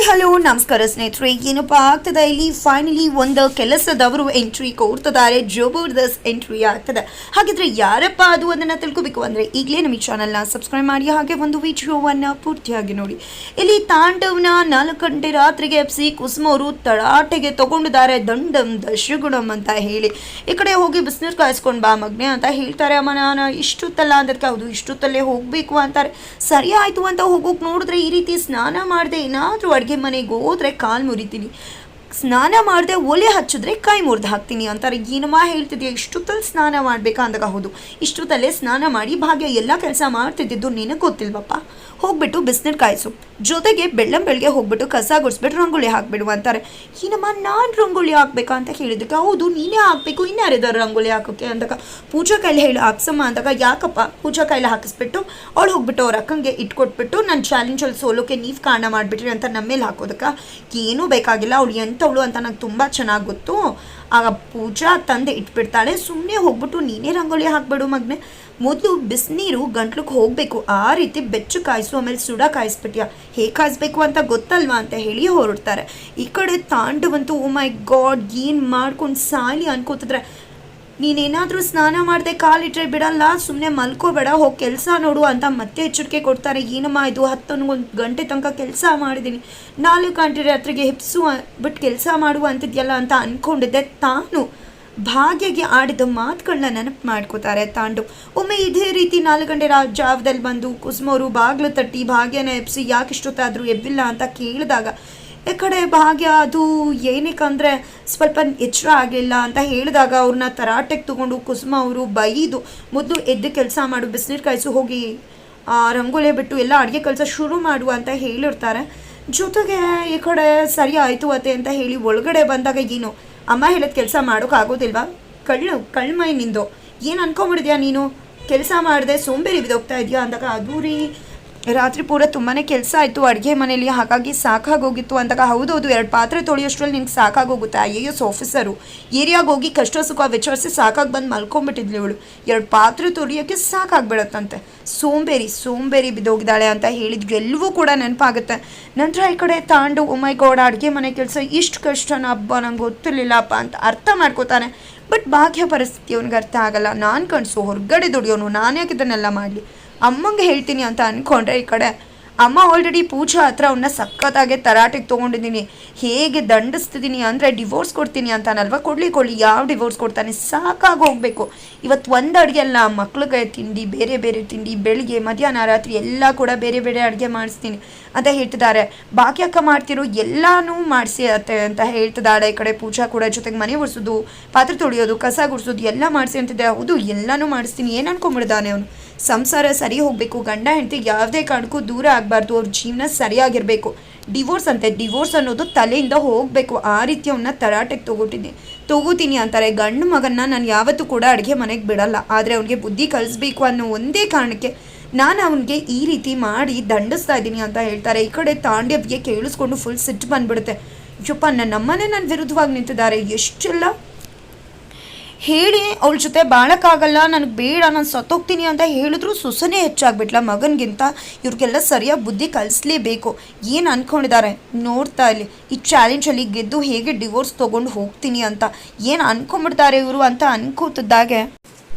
Hi hello ನಮಸ್ಕಾರ ಸ್ನೇಹಿತರೆ. ಏನಪ್ಪ ಆಗ್ತದೆ ಇಲ್ಲಿ ಫೈನಲಿ ಒಂದು ಕೆಲಸದವರು ಎಂಟ್ರಿ ಕೊಡ್ತಿದ್ದಾರೆ ದಸ್ ಎಂಟ್ರಿ ಆಗ್ತದೆ. ಹಾಗಿದ್ರೆ ಯಾರಪ್ಪ ಅದು ಅದನ್ನು ತಿಳ್ಕೊಬೇಕು? ಅಂದರೆ ಈಗಲೇ ನಮ್ಮ ಚಾನಲ್ನ ಸಬ್ಸ್ಕ್ರೈಬ್ ಮಾಡಿ, ಹಾಗೆ ಒಂದು ವಿಡಿಯೋವನ್ನು ಪೂರ್ತಿಯಾಗಿ ನೋಡಿ. ಇಲ್ಲಿ ತಾಂಡವನ ನಾಲ್ಕು ಗಂಟೆ ರಾತ್ರಿಗೆ ಎಪ್ಸಿ ಕುಸುಮವರು ತಳಾಟೆಗೆ ತಗೊಂಡಿದ್ದಾರೆ. ದಂಡಂ ದಶಗುಣಂ ಅಂತ ಹೇಳಿ. ಈ ಕಡೆ ಹೋಗಿ ಬಿಸ್ನೀರು ಕಾಯಿಸ್ಕೊಂಡು ಬಾ ಮಗ್ನೆ ಅಂತ ಹೇಳ್ತಾರೆ. ಅಮ್ಮ, ನಾನು ಇಷ್ಟೊತ್ತಲ್ಲ ಅಂದಕ್ಕೆ ಹೌದು, ಇಷ್ಟೊತ್ತಲ್ಲೇ ಹೋಗಬೇಕು ಅಂತಾರೆ. ಸರಿ ಆಯಿತು ಅಂತ ಹೋಗೋಕೆ ನೋಡಿದ್ರೆ ಈ ರೀತಿ ಸ್ನಾನ ಮಾಡದೆ ಏನಾದರೂ ಅಡುಗೆ ಮನೆಗೆ ಹೋದ್ರೆ ಕಾಲು ಮುರಿತೀನಿ. ಸ್ನಾನ ಮಾಡದೆ ಒಲೆ ಹಚ್ಚಿದ್ರೆ ಕೈ ಮುರಿದು ಹಾಕ್ತೀನಿ ಅಂತಾರೆ. ಏನಮ್ಮ ಹೇಳ್ತಿದ್ಯಾ? ಇಷ್ಟೊತ್ತಲ್ಲಿ ಸ್ನಾನ ಮಾಡಬೇಕಾ ಅಂದಾಗ ಹೌದು ಇಷ್ಟೊತ್ತಲ್ಲೇ ಸ್ನಾನ ಮಾಡಿ ಭಾಗ್ಯ ಎಲ್ಲ ಕೆಲಸ ಮಾಡ್ತಿದ್ದಿದ್ದು ನಿನಗೆ ಗೊತ್ತಿಲ್ವಪ್ಪ? ಹೋಗ್ಬಿಟ್ಟು ಬಿಸಿನೀರು ಕಾಯಿಸು. ಜೊತೆಗೆ ಬೆಳ್ಳಂ ಬೆಳಗ್ಗೆ ಹೋಗ್ಬಿಟ್ಟು ಕಸ ಗುಡಿಸ್ಬಿಟ್ಟು ರಂಗೋಲಿ ಹಾಕ್ಬಿಡು ಅಂತಾರೆ. ಏನಮ್ಮ ನಾನು ರಂಗೋಲಿ ಹಾಕ್ಬೇಕಾ ಅಂತ ಹೇಳಿದಕ್ಕೆ ಹೌದು, ನೀನೇ ಹಾಕ್ಬೇಕು ಇನ್ಯಾರಿದ್ದಾರೆ ರಂಗೋಲಿ ಹಾಕೋಕ್ಕೆ ಅಂದಾಗ? ಪೂಜಾ ಕೈಲಿ ಹೇಳಿ, ಹಾಕ್ಸಮ್ಮ ಅಂದಾಗ, ಯಾಕಪ್ಪ? ಪೂಜಾ ಕೈಲಿ ಹಾಕಿಸ್ಬಿಟ್ಟು ಅವಳು ಹೋಗ್ಬಿಟ್ಟು ಅವ್ರ ಅಕ್ಕಂಗೆ ಇಟ್ಕೊಟ್ಬಿಟ್ಟು ನನ್ನ ಚಾಲೆಂಜಲ್ಲಿ ಸೋಲೋಕೆ ನೀವು ಕಾರಣ ಮಾಡಿಬಿಟ್ರಿ ಅಂತ ನಮ್ಮ ಮೇಲೆ ಹಾಕೋದಕ್ಕೆ? ಏನೂ ಬೇಕಾಗಿಲ್ಲ, ಅವಳು ಎಂಥವಳು ಅಂತ ನಂಗೆ ತುಂಬ ಚೆನ್ನಾಗಿ ಗೊತ್ತು. ಆಗ ಪೂಜಾ ತಂದೆ ಇಟ್ಬಿಡ್ತಾಳೆ. ಸುಮ್ಮನೆ ಹೋಗ್ಬಿಟ್ಟು, ನೀನೇ ರಂಗೋಲಿ ಹಾಕ್ಬಿಡು ಮಗ್ನೆ. ಮೊದಲು ಬಿಸಿನೀರು ಗಂಟ್ಲಿಗೆ ಹೋಗಬೇಕು. ಆ ರೀತಿ ಬೆಚ್ಚು ಕಾಯಿಸು, ಆಮೇಲೆ ಸುಡ ಕಾಯಿಸ್ಬಿಟ್ಯಾ. ಹೇಗೆ ಕಾಯಿಸ್ಬೇಕು ಅಂತ ಗೊತ್ತಲ್ವಾ? ಅಂತ ಹೇಳಿ ಹೊರಡ್ತಾರೆ. ಈ ಕಡೆ ತಾಂಡವಂತೂ, ಓ ಮೈ ಗಾಡ್, ಏನು ಮಾಡ್ಕೊಂಡು ಸಾಲಿ ಅನ್ಕೋತಿದ್ರೆ. ನೀನೇನಾದರೂ ಸ್ನಾನ ಮಾಡದೆ ಕಾಲಿಟ್ರೆ ಬಿಡಲ್ಲ ಸುಮ್ಮನೆ ಮಲ್ಕೋಬೇಡ, ಹೋಗಿ ಕೆಲಸ ನೋಡು ಅಂತ ಮತ್ತೆ ಎಚ್ಚರಿಕೆ ಕೊಡ್ತಾರೆ. ಏನಮ್ಮ ಇದು? ಹತ್ತೊಂದು ಗಂಟೆ ತನಕ ಕೆಲಸ ಮಾಡಿದ್ದೀನಿ ನಾಲ್ಕು ಗಂಟೆ ರಾತ್ರಿಗೆ ಹಿಪ್ಸು ಬಿಟ್ಟು ಕೆಲಸ ಮಾಡುವ ಅಂತಿದ್ಯಲ್ಲ ಅಂತ ಅಂದ್ಕೊಂಡಿದ್ದೆ ತಾನು. ಭಾಗ್ಯಗೆ ಆಡಿದ ಮಾತುಗಳನ್ನ ನೆನಪು ಮಾಡ್ಕೋತಾರೆ ತಾಂಡು. ಒಮ್ಮೆ ಇದೇ ರೀತಿ ನಾಲ್ಕು ಗಂಟೆ ಜಾವದಲ್ಲಿ ಬಂದು ಕುಸುಮವರು ಬಾಗಿಲು ತಟ್ಟಿ ಭಾಗ್ಯನ ಎಬ್ಸಿ ಯಾಕೆ ಇಷ್ಟೊತ್ತಾದರೂ ಎಬ್ಬಿಲ್ಲ ಅಂತ ಕೇಳಿದಾಗ ಈ ಕಡೆ ಭಾಗ್ಯ, ಅದು ಏನಕ್ಕಂದರೆ ಸ್ವಲ್ಪ ಎಚ್ಚರ ಆಗಲಿಲ್ಲ ಅಂತ ಹೇಳಿದಾಗ ಅವ್ರನ್ನ ತರಾಟೆಗೆ ತೊಗೊಂಡು ಕುಸುಮ ಅವರು ಬೈದು ಮೊದಲು ಎದ್ದು ಕೆಲಸ ಮಾಡು, ಬಿಸಿನೀರು ಕಾಯಿಸು, ಹೋಗಿ ರಂಗೋಲೆ ಬಿಟ್ಟು ಎಲ್ಲ ಅಡುಗೆ ಕೆಲಸ ಶುರು ಮಾಡು ಅಂತ ಹೇಳಿರ್ತಾರೆ. ಜೊತೆಗೆ ಈ ಕಡೆ ಸರಿ ಆಯಿತು ಅತ್ತೆ ಅಂತ ಹೇಳಿ ಒಳಗಡೆ ಬಂದಾಗ ಏನು, ಅಮ್ಮ ಹೇಳಿದ ಕೆಲಸ ಮಾಡೋಕ್ಕಾಗೋದಿಲ್ವಾ ಕಳ್ಳು, ಕಳ್ಮೈ ನಿಂದು. ಏನು ಅನ್ಕೊಂಬಿಡಿದ್ಯಾ ನೀನು? ಕೆಲಸ ಮಾಡಿದೆ ಸೋಂಬೇರಿ ಬಿದ್ದೋಗ್ತಾ ಇದೆಯಾ ಅಂದಾಗ, ಅದು ರೀ ರಾತ್ರಿ ಪೂರ ತುಂಬಾ ಕೆಲಸ ಆಯಿತು, ಅಡುಗೆ ಮನೇಲಿ, ಹಾಗಾಗಿ ಸಾಕಾಗೋಗಿತ್ತು ಅಂದಾಗ ಹೌದು ಎರಡು ಪಾತ್ರೆ ತೊಳೆಯೋಷ್ಟ್ರಲ್ಲಿ ನಿಂಗೆ ಸಾಕಾಗೋಗುತ್ತೆ, ಐ ಎ ಎಸ್ ಆಫೀಸರು. ಏರಿಯಾಗೆ ಹೋಗಿ ಕಷ್ಟ ಸುಖ ವಿಚಾರಿಸಿ ಸಾಕಾಗಿ ಬಂದು ಮಲ್ಕೊಂಬಿಟ್ಟಿದ್ಲು ಇವಳು. ಎರಡು ಪಾತ್ರೆ ತೊಳೆಯೋಕ್ಕೆ ಸಾಕಾಗ್ಬಿಡತ್ತಂತೆ. ಸೋಂಬೇರಿ ಸೋಂಬೇರಿ ಬಿದ್ದೋಗಿದ್ದಾಳೆ ಅಂತ ಹೇಳಿದ್ವಿ ಎಲ್ಲವೂ ಕೂಡ ನೆನಪಾಗುತ್ತೆ. ನಂತರ ಈ ಕಡೆ ತಾಂಡು ಒಮ್ಮೈ ಗೌಡ, ಅಡುಗೆ ಮನೆ ಕೆಲಸ ಇಷ್ಟು ಕಷ್ಟನ ಹಬ್ಬ ನಂಗೆ ಗೊತ್ತಿರಲಿಲ್ಲಪ್ಪ ಅಂತ ಅರ್ಥ ಮಾಡ್ಕೋತಾನೆ. ಬಟ್ ಭಾಗ್ಯ ಪರಿಸ್ಥಿತಿ ಅವ್ನಿಗೆ ಅರ್ಥ ಆಗಲ್ಲ. ನಾನು ಕಣಿಸು, ಹೊರಗಡೆ ದುಡಿಯೋನು, ನಾನು ಯಾಕೆ ಇದನ್ನೆಲ್ಲ ಮಾಡಲಿ? ಅಮ್ಮಂಗೆ ಹೇಳ್ತೀನಿ ಅಂತ ಅಂದ್ಕೊಂಡ್ರೆ ಈ ಕಡೆ ಅಮ್ಮ ಆಲ್ರೆಡಿ ಪೂಜಾ ಹತ್ರ ಅವನ್ನ ಸಖತ್ತಾಗೆ ತರಾಟೆಗೆ ತೊಗೊಂಡಿದ್ದೀನಿ ಹೇಗೆ ದಂಡಿಸ್ತಿದ್ದೀನಿ ಅಂದರೆ ಡಿವೋರ್ಸ್ ಕೊಡ್ತೀನಿ ಅಂತಾನಲ್ವ? ಕೊಡ್ಲಿ ಕೊಡ್ಲಿ, ಯಾವ ಡಿವೋರ್ಸ್ ಕೊಡ್ತಾನೆ? ಸಾಕಾಗಿ ಹೋಗಬೇಕು. ಇವತ್ತು ಒಂದು ಅಡುಗೆ ಅಲ್ಲ, ಮಕ್ಳಿಗೆ ತಿಂಡಿ, ಬೇರೆ ಬೇರೆ ತಿಂಡಿ, ಬೆಳಿಗ್ಗೆ, ಮಧ್ಯಾಹ್ನ, ರಾತ್ರಿ ಎಲ್ಲ ಕೂಡ ಬೇರೆ ಬೇರೆ ಅಡುಗೆ ಮಾಡಿಸ್ತೀನಿ ಅಂತ ಹೇಳ್ತಿದ್ದಾರೆ. ಬಾಕಿ ಅಕ್ಕ ಮಾಡ್ತಿರೋ ಎಲ್ಲನೂ ಮಾಡಿಸಿ ಅತ್ತೆ ಅಂತ ಹೇಳ್ತಿದ್ದಾಳೆ. ಈ ಕಡೆ ಪೂಜಾ ಕೂಡ ಜೊತೆಗೆ ಮನೆ ಒರೆಸೋದು, ಪಾತ್ರೆ ತೊಳೆಯೋದು, ಕಸ ಗುಡಿಸೋದು ಎಲ್ಲ ಮಾಡಿಸಿ ಅಂತಿದ್ದೆ. ಹೌದು, ಎಲ್ಲನೂ ಮಾಡಿಸ್ತೀನಿ. ಏನು ಅನ್ಕೊಂಬಿಡ್ದಾನೆ ಅವನು? ಸಂಸಾರ ಸರಿ ಹೋಗಬೇಕು. ಗಂಡ, ಹೆಂಡತಿ ಯಾವುದೇ ಕಾರಣಕ್ಕೂ ದೂರ ಆಗಬಾರ್ದು, ಅವ್ರ ಜೀವನ ಸರಿಯಾಗಿರಬೇಕು. ಡಿವೋರ್ಸ್ ಅಂತೆ, ಡಿವೋರ್ಸ್ ಅನ್ನೋದು ತಲೆಯಿಂದ ಹೋಗಬೇಕು. ಆ ರೀತಿ ಅವನ್ನ ತರಾಟೆಗೆ ತಗೋತೀನಿ ತೊಗೋತೀನಿ ಅಂತಾರೆ. ಗಂಡು ಮಗನ್ನ ನಾನು ಯಾವತ್ತೂ ಕೂಡ ಅಡುಗೆ ಮನೆಗೆ ಬಿಡಲ್ಲ. ಆದರೆ ಅವನಿಗೆ ಬುದ್ಧಿ ಕಲಿಸ್ಬೇಕು ಅನ್ನೋ ಒಂದೇ ಕಾರಣಕ್ಕೆ ನಾನು ಅವನಿಗೆ ಈ ರೀತಿ ಮಾಡಿ ದಂಡಿಸ್ತಾ ಇದ್ದೀನಿ ಅಂತ ಹೇಳ್ತಾರೆ. ಈ ಕಡೆ ತಾಂಡ್ಯವ್ಗೆ ಕೇಳಿಸ್ಕೊಂಡು ಫುಲ್ ಸಿಟ್ಟು ಬಂದ್ಬಿಡುತ್ತೆ. ಯಪ್ಪ ನನ್ನ ನಮ್ಮನೆ ನನ್ನ ವಿರುದ್ಧವಾಗಿ ನಿಂತಿದ್ದಾರೆ. ಎಷ್ಟೆಲ್ಲ ಹೇಳಿ, ಅವಳ ಜೊತೆ ಬಾಳಕ್ಕಾಗಲ್ಲ ನನಗೆ ಬೇಡ, ನಾನು ಸತ್ತೋಗ್ತೀನಿ ಅಂತ ಹೇಳಿದ್ರು ಸುಸನೆ ಹೆಚ್ಚಾಗ್ಬಿಟ್ಲ ಮಗನಿಗಿಂತ. ಇವ್ರಿಗೆಲ್ಲ ಸರಿಯಾಗಿ ಬುದ್ಧಿ ಕಲಿಸ್ಲೇಬೇಕು. ಏನು ಅನ್ಕೊಂಡಿದ್ದಾರೆ ನೋಡ್ತಾ ಇಲ್ಲಿ ಈ ಚಾಲೆಂಜಲ್ಲಿ ಗೆದ್ದು ಹೇಗೆ ಡಿವೋರ್ಸ್ ತೊಗೊಂಡು ಹೋಗ್ತೀನಿ ಅಂತ. ಏನು ಅನ್ಕೊಂಬಿಡ್ತಾರೆ ಇವರು ಅಂತ ಅನ್ಕೋತಿದ್ದಾಗೆ.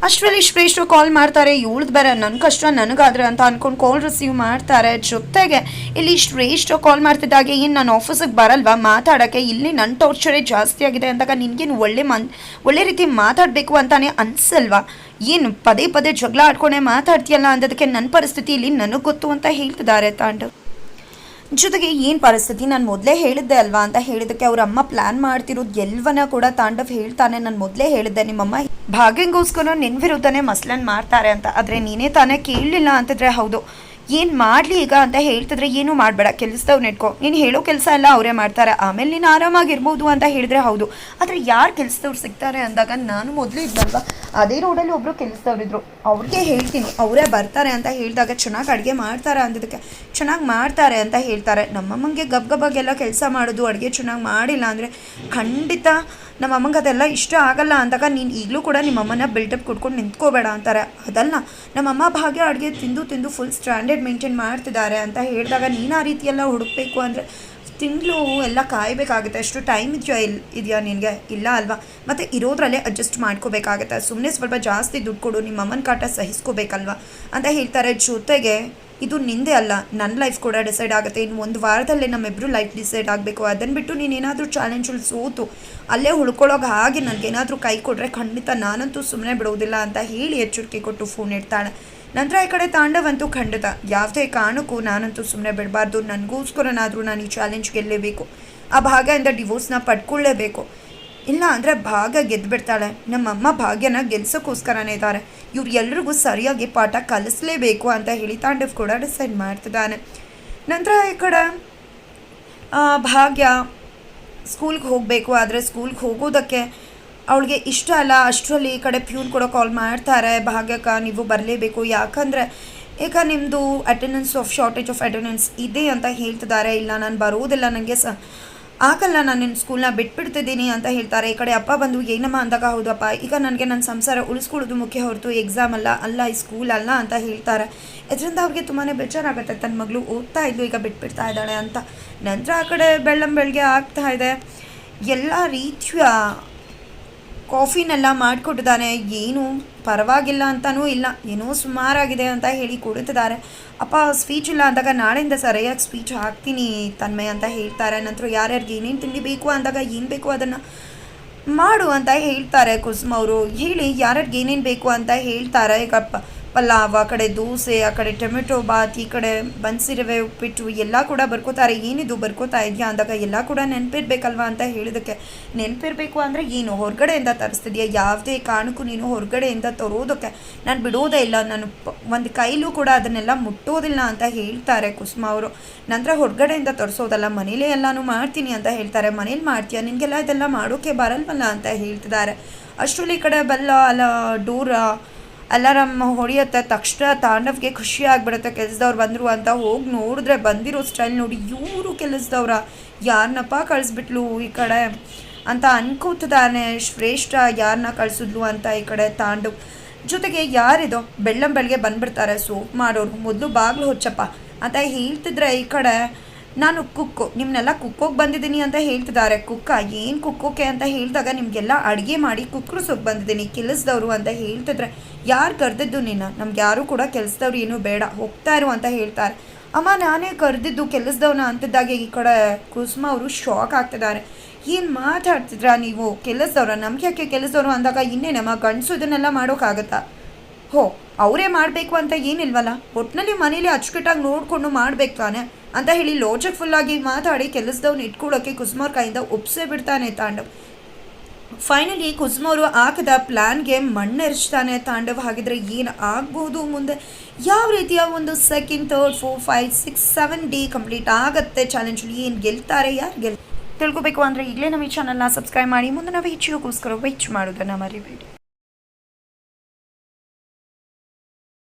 ಅಷ್ಟರಲ್ಲಿ ಶ್ರೇಷ್ಠರು ಕಾಲ್ ಮಾಡ್ತಾರೆ, ಇವಳ್ದು ಬೇರೆ ನನ್ನ ಕಷ್ಟ, ನನಗಾದ್ರೆ ಅಂತ ಅನ್ಕೊಂಡು ಕಾಲ್ ರಿಸೀವ್ ಮಾಡ್ತಾರೆ. ಜೊತೆಗೆ ಇಲ್ಲಿ ಶ್ರೇಷ್ಠ ಕಾಲ್ ಮಾಡ್ತಿದ್ದಾಗೆ ಏನು ನಾನು ಆಫೀಸಿಗೆ ಬರಲ್ವಾ? ಮಾತಾಡೋಕ್ಕೆ ಇಲ್ಲಿ ನನ್ನ ಟಾರ್ಚರೇ ಜಾಸ್ತಿ ಆಗಿದೆ ಅಂದಾಗ ನಿನಗೇನು ಒಳ್ಳೆ ಮನ್, ಒಳ್ಳೆ ರೀತಿ ಮಾತಾಡಬೇಕು ಅಂತಾನೆ ಅನ್ಸಲ್ವಾ? ಏನು ಪದೇ ಪದೇ ಜಗಳ ಆಡ್ಕೊಂಡೆ ಮಾತಾಡ್ತೀಯಲ್ಲ ಅಂದದಕ್ಕೆ ನನ್ನ ಪರಿಸ್ಥಿತಿ ಇಲ್ಲಿ ನನಗೆ ಗೊತ್ತು ಅಂತ ಹೇಳ್ತಿದ್ದಾರೆ ತಾಂಡು. ಜೊತೆಗೆ ಏನು ಪರಿಸ್ಥಿತಿ? ನಾನು ಮೊದಲೇ ಹೇಳಿದ್ದೆ ಅಲ್ವಾ ಅಂತ ಹೇಳಿದಕ್ಕೆ ಅವ್ರ ಅಮ್ಮ ಪ್ಲ್ಯಾನ್ ಮಾಡ್ತಿರೋದು ಎಲ್ಲವನ್ನ ಕೂಡ ತಾಂಡವ್ ಹೇಳ್ತಾನೆ. ನಾನು ಮೊದಲೇ ಹೇಳಿದ್ದೆ, ನಿಮ್ಮಮ್ಮ ಭಾಗ್ಯಂಗೋಸ್ಕರ ನಿನ್ನ ವಿರುದ್ಧನೇ ಮಸ್ಲನ್ ಮಾಡ್ತಾರೆ ಅಂತ. ಆದರೆ ನೀನೇ ತಾನೇ ಕೇಳಲಿಲ್ಲ ಅಂತಿದ್ರೆ ಹೌದು. ಏನು ಮಾಡಲಿ ಈಗ ಅಂತ ಹೇಳ್ತಿದ್ರೆ ಏನು ಮಾಡಬೇಡ. ಕೆಲಸದವ್ ನೆಟ್ಕೊ ನೀನು ಹೇಳೋ ಕೆಲಸ ಎಲ್ಲ ಅವರೇ ಮಾಡ್ತಾರೆ. ಆಮೇಲೆ ನೀನು ಆರಾಮಾಗಿರ್ಬೋದು ಅಂತ ಹೇಳಿದ್ರೆ ಹೌದು. ಆದರೆ ಯಾರು ಕೆಲಸದವ್ರು ಸಿಗ್ತಾರೆ ಅಂದಾಗ ನಾನು ಮೊದಲು ಇದ್ದಲ್ವ ಅದೇ ರೋಡಲ್ಲಿ ಒಬ್ಬರು ಕೆಲಸದವ್ರಿದ್ರು ಅವ್ರಿಗೆ ಹೇಳ್ತೀನಿ. ಅವರೇ ಬರ್ತಾರೆ ಅಂತ ಹೇಳಿದಾಗ ಚೆನ್ನಾಗಿ ಅಡುಗೆ ಮಾಡ್ತಾರೆ ಅಂದಿದ್ದಕ್ಕೆ. ಚೆನ್ನಾಗಿ ಮಾಡ್ತಾರೆ ಅಂತ ಹೇಳ್ತಾರೆ. ನಮ್ಮಮ್ಮಂಗೆ ಗಬ್ ಗಬಾಗೆಲ್ಲ ಕೆಲಸ ಮಾಡೋದು ಅಡುಗೆ ಚೆನ್ನಾಗಿ ಮಾಡಿಲ್ಲ ಅಂದರೆ ಖಂಡಿತ ನಮ್ಮ ಅಮ್ಮಂಗೆ ಅದೆಲ್ಲ ಇಷ್ಟ ಆಗಲ್ಲ ಅಂದಾಗ ನೀನು ಈಗಲೂ ಕೂಡ ನಿಮ್ಮ ಅಮ್ಮನ ಬಿಲ್ಟಪ್ ಕೊಟ್ಕೊಂಡು ನಿಂತ್ಕೋಬೇಡ ಅಂತಾರೆ. ಅದಲ್ಲ ನಮ್ಮಮ್ಮ ಭಾಗ್ಯ ಅಡುಗೆ ತಿಂದು ತಿಂದು ಫುಲ್ ಸ್ಟ್ಯಾಂಡರ್ಡ್ ಮೇಂಟೈನ್ ಮಾಡ್ತಿದ್ದಾರೆ ಅಂತ ಹೇಳಿದಾಗ ನೀನು ಆ ರೀತಿಯೆಲ್ಲ ಹುಡುಕಬೇಕು ಅಂದರೆ ತಿಂಗಳು ಎಲ್ಲ ಕಾಯಬೇಕಾಗುತ್ತೆ. ಅಷ್ಟು ಟೈಮ್ ಇದೆಯಾ ಇಲ್, ಇದೆಯಾ ನಿನಗೆ? ಇಲ್ಲ ಅಲ್ವಾ? ಮತ್ತು ಇರೋದ್ರಲ್ಲೇ ಅಡ್ಜಸ್ಟ್ ಮಾಡ್ಕೋಬೇಕಾಗತ್ತೆ. ಸುಮ್ಮನೆ ಸ್ವಲ್ಪ ಜಾಸ್ತಿ ದುಡ್ಡು ಕೊಡು, ನಿಮ್ಮ ಅಮ್ಮನ ಕಾಟ ಸಹಿಸ್ಕೋಬೇಕಲ್ವಾ? ಅಂತ ಹೇಳ್ತಾರೆ ಜೊತೆಗೆ ಇದು ನಿಂದೆ ಅಲ್ಲ. ನನ್ನ ಲೈಫ್ ಕೂಡ ಡಿಸೈಡ್ ಆಗುತ್ತೆ. ಇನ್ನು ಒಂದು ವಾರದಲ್ಲೇ ನಮ್ಮಿಬ್ಬರು ಲೈಫ್ ಡಿಸೈಡ್ ಆಗಬೇಕು. ಅದನ್ನು ಬಿಟ್ಟು ನೀನೇನಾದರೂ ಚಾಲೆಂಜಲ್ಲಿ ಸೋತು, ಅಲ್ಲೇ ಉಳ್ಕೊಳ್ಳೋಕೆ ಹಾಗೆ ನನಗೇನಾದರೂ ಕೈ ಕೊಟ್ಟರೆ ಖಂಡಿತ ನಾನಂತೂ ಸುಮ್ಮನೆ ಬಿಡೋದಿಲ್ಲ ಅಂತ ಹೇಳಿ ಎಚ್ಚರಿಕೆ ಕೊಟ್ಟು ಫೋನ್ ಇಡ್ತಾಳೆ. ನಂತರ ಈ ಕಡೆ ತಾಂಡವಂತೂ ಖಂಡಿತ. ಯಾವುದೇ ಕಾರಣಕ್ಕೂ ನಾನಂತೂ ಸುಮ್ಮನೆ ಬಿಡಬಾರ್ದು. ನನಗೋಸ್ಕರನಾದರೂ ನಾನು ಈ ಚಾಲೆಂಜ್ ಗೆಲ್ಲಲೇಬೇಕು ಆ ಭಾಗದಿಂದ ಡಿವೋರ್ಸ್ನ ಪಡ್ಕೊಳ್ಳೇಬೇಕು. ಇಲ್ಲ ಅಂದರೆ ಭಾಗ ಗೆದ್ದುಬಿಡ್ತಾಳೆ ನಮ್ಮಮ್ಮ ಭಾಗ್ಯನ ಗೆಲ್ಸೋಕ್ಕೋಸ್ಕರನೇ ಇದ್ದಾರೆ. ಇವ್ರು ಎಲ್ರಿಗೂ ಸರಿಯಾಗಿ ಪಾಠ ಕಲಿಸ್ಲೇಬೇಕು ಅಂತ ಹೇಳಿ ತಾಂಡವ್ ಕೂಡ ಡಿಸೈಡ್ ಮಾಡ್ತಿದ್ದಾನೆ. ನಂತರ ಈ ಕಡೆ ಭಾಗ್ಯ ಸ್ಕೂಲ್ಗೆ ಹೋಗಬೇಕು. ಆದರೆ ಸ್ಕೂಲ್ಗೆ ಹೋಗೋದಕ್ಕೆ ಅವಳಿಗೆ ಇಷ್ಟ ಅಲ್ಲ. ಅಷ್ಟರಲ್ಲಿ ಈ ಕಡೆ ಪ್ಯೂನ್ ಕೂಡ ಕಾಲ್ ಮಾಡ್ತಾರೆ. ಭಾಗ್ಯಕ್ಕ, ನೀವು ಬರಲೇಬೇಕು. ಯಾಕಂದರೆ ಈಗ ನಿಮ್ಮದು attendance of shortage of attendance ಇದೆ ಅಂತ ಹೇಳ್ತಿದ್ದಾರೆ. ಇಲ್ಲ, ನಾನು ಬರೋದಿಲ್ಲ. ನನಗೆ ಸ ಆಗಲ್ಲ, ನಾನು ನಿನ್ನ ಸ್ಕೂಲ್ನ ಬಿಟ್ಬಿಡ್ತಿದ್ದೀನಿ ಅಂತ ಹೇಳ್ತಾರೆ. ಈ ಕಡೆ ಅಪ್ಪ ಬಂದು, ಏನಮ್ಮ ಅಂದಾಗ, ಹೌದಪ್ಪ, ಈಗ ನನಗೆ ನನ್ನ ಸಂಸಾರ ಉಳಿಸ್ಕೊಳ್ಳೋದು ಮುಖ್ಯ ಹೊರತು ಎಕ್ಸಾಮ್ ಅಲ್ಲ ಅಲ್ಲ, ಈ ಸ್ಕೂಲ್ ಅಲ್ಲ ಅಂತ ಹೇಳ್ತಾರೆ. ಇದರಿಂದ ಅವ್ರಿಗೆ ತುಂಬಾ ಬೇಜಾರಾಗುತ್ತೆ. ತನ್ನ ಮಗಳು ಓದ್ತಾ ಇದ್ದು ಈಗ ಬಿಟ್ಬಿಡ್ತಾ ಇದ್ದಾಳೆ ಅಂತ. ನಂತರ ಆ ಕಡೆ ಬೆಳ್ಳಂ ಬೆಳಗ್ಗೆ ಆಗ್ತಾ ಇದೆ. ಎಲ್ಲ ರೀತಿಯ ಕಾಫಿನೆಲ್ಲ ಮಾಡಿಕೊಟ್ಟಿದ್ದಾನೆ. ಏನು ಪರವಾಗಿಲ್ಲ ಅಂತಲೂ ಇಲ್ಲ. ಏನೋ ಸುಮಾರಾಗಿದೆ ಅಂತ ಹೇಳಿ ಕೊಡುತ್ತಿದ್ದಾರೆ ಅಪ್ಪ ಸ್ಪೀಚ್ ಇಲ್ಲ ಅಂದಾಗ ನಾಳೆಯಿಂದ ಸರಿಯಾಗಿ ಸ್ಪೀಚ್ ಹಾಕ್ತೀನಿ ತನ್ಮಯ ಅಂತ ಹೇಳ್ತಾರೆ. ನಂತರ ಯಾರ್ಯಾರಿಗೆ ಏನೇನು ತಿಂಡಿ ಬೇಕು ಅಂದಾಗ ಏನು ಬೇಕು ಅದನ್ನು ಮಾಡು ಅಂತ ಹೇಳ್ತಾರೆ ಕುಸುಮ ಅವರು. ಹೇಳಿ, ಯಾರ್ಯಾರಿಗೆ ಏನೇನು ಬೇಕು ಅಂತ ಹೇಳ್ತಾರೆ. ಈಗ ಪಲಾವ್, ಆ ಕಡೆ ದೋಸೆ, ಆ ಕಡೆ ಟೊಮೆಟೊ ಬಾತ್, ಈ ಕಡೆ ಬನ್ಸಿರವೆ, ಉಪ್ಪಿಟ್ಟು ಎಲ್ಲ ಕೂಡ ಬರ್ಕೋತಾರೆ. ಏನಿದು ಬರ್ಕೋತಾ ಇದೆಯಾ ಅಂದಾಗ ಎಲ್ಲ ಕೂಡ ನೆನಪಿರ್ಬೇಕಲ್ವಾ ಅಂತ ಹೇಳಿದಕ್ಕೆ. ನೆನಪಿರಬೇಕು ಅಂದರೆ ಏನು? ಹೊರಗಡೆಯಿಂದ ತರಿಸ್ತಿದ್ಯಾ? ಯಾವುದೇ ಕಾರಣಕ್ಕೂ ನೀನು ಹೊರಗಡೆಯಿಂದ ತರೋದಕ್ಕೆ. ನಾನು ಬಿಡೋದೇ ಇಲ್ಲ. ನಾನು ಒಂದು ಕೈಲೂ ಕೂಡ ಅದನ್ನೆಲ್ಲ ಮುಟ್ಟೋದಿಲ್ಲ ಅಂತ ಹೇಳ್ತಾರೆ ಕುಸುಮ ಅವರು. ನಂತರ ಹೊರಗಡೆಯಿಂದ ತರಿಸೋದಲ್ಲ, ಮನೇಲೇ ಎಲ್ಲನೂ ಮಾಡ್ತೀನಿ ಅಂತ ಹೇಳ್ತಾರೆ. ಮನೇಲಿ ಮಾಡ್ತೀಯ? ನಿನಗೆಲ್ಲ ಇದೆಲ್ಲ ಮಾಡೋಕ್ಕೆ ಬರಲ್ವಲ್ಲ ಅಂತ ಹೇಳ್ತಿದ್ದಾರೆ. ಅಷ್ಟರಲ್ಲಿ ಈ ಕಡೆ ಬಲ್ಲ ಅಲ್ಲ ಡೋರ ಅಲಾರಮ್ ಹೊಡೆಯುತ್ತೆ, ತಕ್ಷಣ ತಾಂಡವ್ಗೆ ಖುಷಿ ಆಗ್ಬಿಡುತ್ತೆ, ಕೆಲಸದವ್ರು ಬಂದರು ಅಂತ ಹೋಗಿ ನೋಡಿದ್ರೆ ಬಂದಿರೋ ಸ್ಟೈಲ್ ನೋಡಿ, ಇವರು ಕೆಲಸದವ್ರ. ಯಾರನ್ನಪ್ಪ ಕಳಿಸ್ಬಿಟ್ಲು ಈ ಕಡೆ? ಅಂತ ಅನ್ಕೋತಿದ್ದಾನೆ ಶ್ರೇಷ್ಠ ಯಾರನ್ನ ಕಳಿಸಿದ್ಲು ಅಂತ ಈ ಕಡೆ ತಾಂಡವ್. ಜೊತೆಗೆ ಯಾರಿದೋ ಬೆಳ್ಳಂ ಬೆಳಗ್ಗೆ ಬಂದ್ಬಿಡ್ತಾರೆ, ಸೋಪ್ ಮಾಡೋರು. ಮೊದಲು ಬಾಗಿಲು ಹೊಚ್ಚಪ್ಪ ಅಂತ ಹೇಳ್ತಿದ್ರೆ ಈ ಕಡೆ. ನಾನು ಕುಕ್ಕು ನಿಮ್ಮನ್ನೆಲ್ಲ ಕುಕ್ಕೋಗಿ ಬಂದಿದ್ದೀನಿ ಅಂತ ಹೇಳ್ತಿದ್ದಾರೆ. ಕುಕ್ಕ ಏನು ಕುಕ್ಕೋಕೆ ಅಂತ ಹೇಳಿದಾಗ ನಿಮಗೆಲ್ಲ ಅಡುಗೆ ಮಾಡಿ ಕುಕ್ಕರ್ಸೋಗಿ ಬಂದಿದ್ದೀನಿ. ಕೆಲಸದವರು ಅಂತ ಹೇಳ್ತಿದ್ರೆ ಯಾರು ಕರೆದಿದ್ದು ನಿನ್ನ ನಮ್ಗೆ ಯಾರೂ ಕೂಡ ಕೆಲಸದವ್ರು ಏನೂ ಬೇಡ. ಹೋಗ್ತಾ ಇರು ಅಂತ ಹೇಳ್ತಾರೆ. ಅಮ್ಮ, ನಾನೇ ಕರೆದಿದ್ದು ಕೆಲಸದವನ ಅಂತಿದ್ದಾಗ ಈ ಕಡೆ ಕುಸುಮ ಅವರು ಶಾಕ್ ಆಗ್ತಿದ್ದಾರೆ. ಏನು ಮಾತಾಡ್ತಿದ್ರಾ ನೀವು? ಕೆಲಸದವ್ರ? ನಮ್ಗೆ ಯಾಕೆ ಕೆಲಸದವರು ಅಂದಾಗ ಇನ್ನೇನಮ್ಮ ಗಂಡಸು ಇದನ್ನೆಲ್ಲ ಮಾಡೋಕ್ಕಾಗತ್ತಾ ಹೋ, ಅವರೇ ಮಾಡಬೇಕು ಅಂತ ಏನಿಲ್ವಲ್ಲ? ಒಟ್ಟಿನಲ್ಲಿ ಮನೇಲಿ ಅಚ್ಚುಕಟ್ಟಾಗಿ ನೋಡಿಕೊಂಡು ಮಾಡಬೇಕು ತಾನೆ. ಅಂತ ಹೇಳಿ ಲೋಚಕ್ ಆಗಿ ಮಾತಾಡಿ ಕೆಲಸದವ್ನ ಇಟ್ಕೊಳ್ಳೋಕೆ ಕುಸುಮವ್ರ ಕೈಯಿಂದ ಒಪ್ಸೇ ಬಿಡ್ತಾನೆ ತಾಂಡವ್. ಫೈನಲಿ ಕುಸುಮವರು ಹಾಕಿದ ಪ್ಲ್ಯಾನ್ಗೆ ಮಣ್ಣೆರಚ್ತಾನೆ ತಾಂಡವ್. ಹಾಗಿದ್ರೆ ಏನು ಆಗ್ಬೋದು ಮುಂದೆ? ಯಾವ ರೀತಿಯ ಒಂದು second third four five six seven day complete ಆಗುತ್ತೆ ಚಾಲೆಂಜಲ್ಲಿ ಏನು ಗೆಲ್ತಾರೆ, ಯಾರು ಗೆಲ್ ತಿಳ್ಕೊಬೇಕು ಅಂದರೆ ಈಗಲೇ ನಮ್ಮ ಈ ಚಾನಲ್ನ ಸಬ್ಸ್ಕ್ರೈಬ್ ಮಾಡಿ. ಮುಂದೆ ನಾವು ಹೆಚ್ಚಿಗೋಸ್ಕರ ವೆಚ್ ಮಾಡೋದನ್ನು ಮರಿಬೇಡಿ.